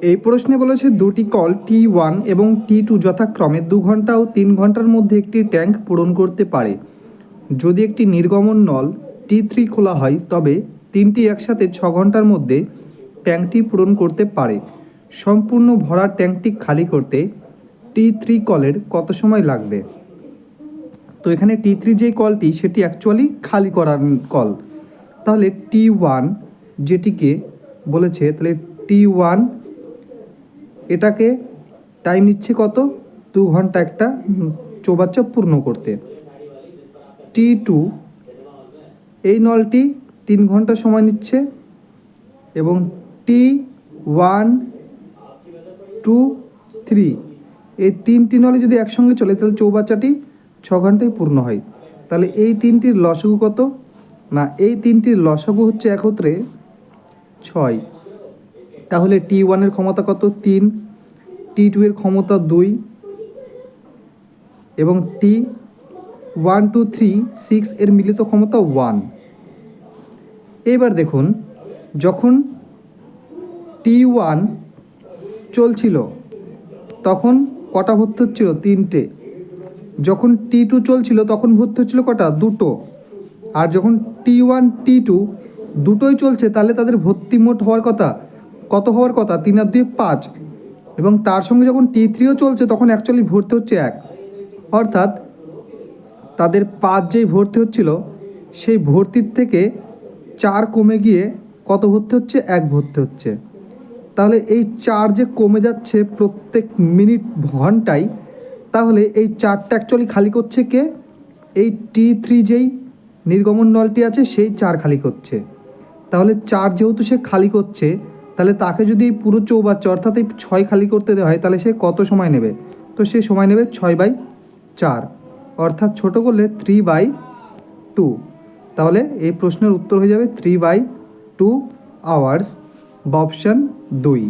এই প্রশ্নে বলেছে দুটি কল টি ওয়ান এবং টি টু যথাক্রমে দু ঘণ্টা ও তিন ঘণ্টার মধ্যে একটি ট্যাঙ্ক পূরণ করতে পারে। যদি একটি নির্গমন নল টি থ্রি খোলা হয়, তবে তিনটি একসাথে ছ ঘণ্টার মধ্যে ট্যাঙ্কটি পূরণ করতে পারে। সম্পূর্ণ ভরা ট্যাঙ্কটি খালি করতে টি থ্রি কলের কত সময় লাগবে? তো এখানে টি থ্রি যেই কলটি, সেটি অ্যাকচুয়ালি খালি করার কল। তাহলে টি ওয়ান যেটিকে বলেছে, তাহলে টি ওয়ান এটাকে টাইম নিচ্ছে কত? দু ঘণ্টা একটা চৌবাচ্চা পূর্ণ করতে। টি টু এই নলটি তিন ঘণ্টা সময় নিচ্ছে এবং টি ওয়ান টু থ্রি এই তিনটি নলে যদি একসঙ্গে চলে, তাহলে চৌবাচ্চাটি ছ ঘন্টায় পূর্ণ হয়। তাহলে এই তিনটির লসগু কত? না, এই তিনটির লসগু হচ্ছে একত্রে ছয়। তাহলে টি ওয়ানের ক্ষমতা কত? তিন। টি টু এর ক্ষমতা দুই। এবং T one two three six এর মিলিত ক্ষমতা ওয়ান এবার দেখুন, যখন টি ওয়ান চলছিল, তখন কটা ভর্তি হচ্ছিল? তিনটে। যখন টি টু চলছিল, তখন ভর্তি হচ্ছিল কটা? দুটো। আর যখন টি ওয়ান টি টু দুটোই চলছে, তাহলে তাদের ভর্তি মোট হওয়ার কথা। কত হওয়ার কথা? তিন আর দুই পাঁচ। এবং তার সঙ্গে যখন টি থ্রিও চলছে, তখন অ্যাকচুয়ালি ভর্তি হচ্ছে এক। অর্থাৎ তাদের পাঁচ যেই ভর্তি হচ্ছিল, সেই ভর্তির থেকে চার কমে গিয়ে কত ভর্তি হচ্ছে? এক ভর্তি হচ্ছে। তাহলে এই চার যে কমে যাচ্ছে প্রত্যেক মিনিট ঘন্টায়, তাহলে এই চারটা অ্যাকচুয়ালি খালি করছে কে? এই টি থ্রি যেই নির্গমন নলটি আছে, সেই চার খালি করছে। তাহলে চার যেহেতু সে খালি করছে তাহলে তাকে যদি এই পুরো চৌবাচ্চা, অর্থাৎ এই ছয় খালি করতে দেওয়া হয়, তাহলে সে কত সময় নেবে? তো সে সময় নেবে ছয় বাই চার। অর্থাৎ ছোটো করলে থ্রি বাই টু তাহলে এই প্রশ্নের উত্তর হয়ে যাবে থ্রি বাই টু আওয়ার্স বা অপশান দুই।